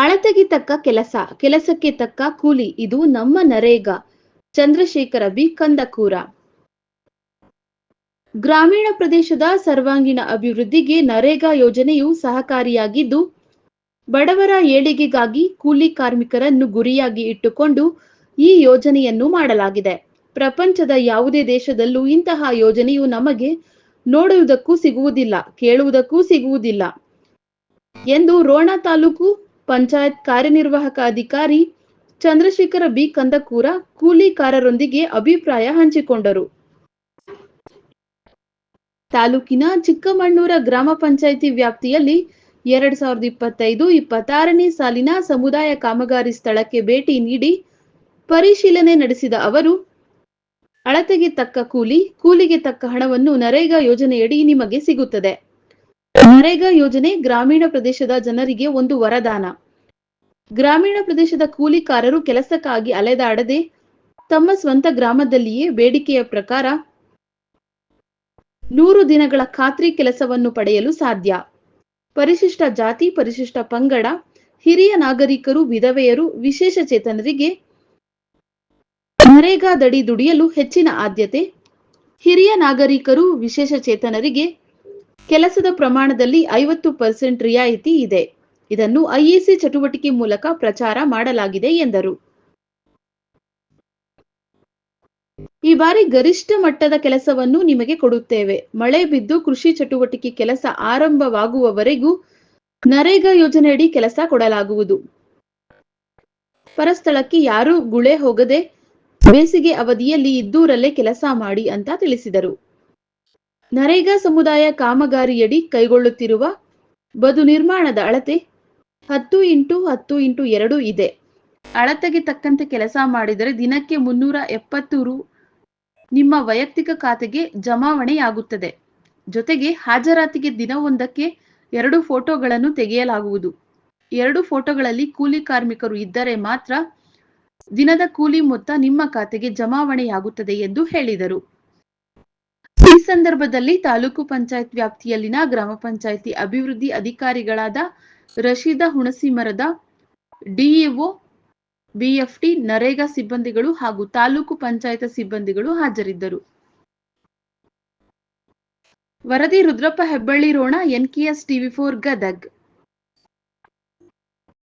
ಅಳತೆಗೆ ತಕ್ಕ ಕೆಲಸ, ಕೆಲಸಕ್ಕೆ ತಕ್ಕ ಕೂಲಿ, ಇದು ನಮ್ಮ ನರೇಗಾ. ಚಂದ್ರಶೇಖರ ಬಿ. ಕಂದಕೂರ. ಗ್ರಾಮೀಣ ಪ್ರದೇಶದ ಸರ್ವಾಂಗೀಣ ಅಭಿವೃದ್ಧಿಗೆ ನರೇಗಾ ಯೋಜನೆಯು ಸಹಕಾರಿಯಾಗಿದ್ದು, ಬಡವರ ಏಳಿಗೆಗಾಗಿ ಕೂಲಿ ಕಾರ್ಮಿಕರನ್ನು ಗುರಿಯಾಗಿ ಇಟ್ಟುಕೊಂಡು ಈ ಯೋಜನೆಯನ್ನು ಮಾಡಲಾಗಿದೆ. ಪ್ರಪಂಚದ ಯಾವುದೇ ದೇಶದಲ್ಲೂ ಇಂತಹ ಯೋಜನೆಯು ನಮಗೆ ನೋಡುವುದಕ್ಕೂ ಸಿಗುವುದಿಲ್ಲ, ಕೇಳುವುದಕ್ಕೂ ಸಿಗುವುದಿಲ್ಲ. ಎಂದು ರೋಣ ತಾಲೂಕು ಪಂಚಾಯತ್ ಕಾರ್ಯನಿರ್ವಾಹಕ ಅಧಿಕಾರಿ ಚಂದ್ರಶೇಖರ ಬಿ. ಕಂದಕೂರ ಕೂಲಿಕಾರರೊಂದಿಗೆ ಅಭಿಪ್ರಾಯ ಹಂಚಿಕೊಂಡರು. ತಾಲೂಕಿನ ಚಿಕ್ಕಮಣ್ಣೂರ ಗ್ರಾಮ ಪಂಚಾಯಿತಿ ವ್ಯಾಪ್ತಿಯಲ್ಲಿ ಎರಡ್ ಸಾವಿರದ ಇಪ್ಪತ್ತೈದು ಇಪ್ಪತ್ತಾರನೇ ಸಾಲಿನ ಸಮುದಾಯ ಕಾಮಗಾರಿ ಸ್ಥಳಕ್ಕೆ ಭೇಟಿ ನೀಡಿ ಪರಿಶೀಲನೆ ನಡೆಸಿದ ಅವರು, ಅಳತೆಗೆ ತಕ್ಕ ಕೂಲಿ, ಕೂಲಿಗೆ ತಕ್ಕ ಹಣವನ್ನು ನರೇಗಾ ಯೋಜನೆಯಡಿ ನಿಮಗೆ ಸಿಗುತ್ತದೆ. ನರೇಗಾ ಯೋಜನೆ ಗ್ರಾಮೀಣ ಪ್ರದೇಶದ ಜನರಿಗೆ ಒಂದು ವರದಾನ. ಗ್ರಾಮೀಣ ಪ್ರದೇಶದ ಕೂಲಿಕಾರರು ಕೆಲಸಕ್ಕಾಗಿ ಅಲೆದಾಡದೆ ತಮ್ಮ ಸ್ವಂತ ಗ್ರಾಮದಲ್ಲಿಯೇ ಬೇಡಿಕೆಯ ಪ್ರಕಾರ ನೂರು ದಿನಗಳ ಖಾತ್ರಿ ಕೆಲಸವನ್ನು ಪಡೆಯಲು ಸಾಧ್ಯ. ಪರಿಶಿಷ್ಟ ಜಾತಿ, ಪರಿಶಿಷ್ಟ ಪಂಗಡ, ಹಿರಿಯ ನಾಗರಿಕರು, ವಿಧವೆಯರು, ವಿಶೇಷ ಚೇತನರಿಗೆ ನರೇಗಾದಡಿ ದುಡಿಯಲು ಹೆಚ್ಚಿನ ಆದ್ಯತೆ. ಹಿರಿಯ ನಾಗರಿಕರು, ವಿಶೇಷ ಚೇತನರಿಗೆ ಕೆಲಸದ ಪ್ರಮಾಣದಲ್ಲಿ ಐವತ್ತು ಪರ್ಸೆಂಟ್ ರಿಯಾಯಿತಿ ಇದೆ. ಇದನ್ನು ಐಇಸಿ ಚಟುವಟಿಕೆ ಮೂಲಕ ಪ್ರಚಾರ ಮಾಡಲಾಗಿದೆ ಎಂದರು. ಈ ಬಾರಿ ಗರಿಷ್ಠ ಮಟ್ಟದ ಕೆಲಸವನ್ನು ನಿಮಗೆ ಕೊಡುತ್ತೇವೆ. ಮಳೆ ಬಿದ್ದು ಕೃಷಿ ಚಟುವಟಿಕೆ ಕೆಲಸ ಆರಂಭವಾಗುವವರೆಗೂ ನರೇಗಾ ಯೋಜನೆಯಡಿ ಕೆಲಸ ಕೊಡಲಾಗುವುದು. ಪರಸ್ಥಳಕ್ಕೆ ಯಾರೂ ಗುಳೆ ಹೋಗದೆ ಬೇಸಿಗೆ ಅವಧಿಯಲ್ಲಿ ಇದ್ದೂರಲ್ಲೇ ಕೆಲಸ ಮಾಡಿ ಅಂತ ತಿಳಿಸಿದರು. ನರೇಗಾ ಸಮುದಾಯ ಕಾಮಗಾರಿಯಡಿ ಕೈಗೊಳ್ಳುತ್ತಿರುವ ಬದು ನಿರ್ಮಾಣದ ಅಳತೆ ಹತ್ತು ಇಂಟು ಹತ್ತು ಇಂಟು ಎರಡು ಇದೆ. ಅಳತೆಗೆ ತಕ್ಕಂತೆ ಕೆಲಸ ಮಾಡಿದರೆ ದಿನಕ್ಕೆ ಮುನ್ನೂರ ಎಪ್ಪತ್ತು ರು ನಿಮ್ಮ ವೈಯಕ್ತಿಕ ಖಾತೆಗೆ ಜಮಾವಣೆಯಾಗುತ್ತದೆ. ಜೊತೆಗೆ ಹಾಜರಾತಿಗೆ ದಿನವೊಂದಕ್ಕೆ ಎರಡು ಫೋಟೋಗಳನ್ನು ತೆಗೆಯಲಾಗುವುದು. ಎರಡು ಫೋಟೋಗಳಲ್ಲಿ ಕೂಲಿ ಕಾರ್ಮಿಕರು ಇದ್ದರೆ ಮಾತ್ರ ದಿನದ ಕೂಲಿ ಮೊತ್ತ ನಿಮ್ಮ ಖಾತೆಗೆ ಜಮಾವಣೆಯಾಗುತ್ತದೆ ಎಂದು ಹೇಳಿದರು. ಈ ಸಂದರ್ಭದಲ್ಲಿ ತಾಲೂಕು ಪಂಚಾಯತ್ ವ್ಯಾಪ್ತಿಯಲ್ಲಿನ ಗ್ರಾಮ ಪಂಚಾಯಿತಿ ಅಭಿವೃದ್ಧಿ ಅಧಿಕಾರಿಗಳಾದ ರಶೀದಾ ಹುಣಸಿಮರದ ಡಿಇಒ ಬಿಎಫ್ಟಿ ನರೇಗಾ ಸಿಬ್ಬಂದಿಗಳು ಹಾಗೂ ತಾಲೂಕು ಪಂಚಾಯತ್ ಸಿಬ್ಬಂದಿಗಳು ಹಾಜರಿದ್ದರು. ವರದಿ Rudrappa Hebballi Ron, NKS TV four Gadag.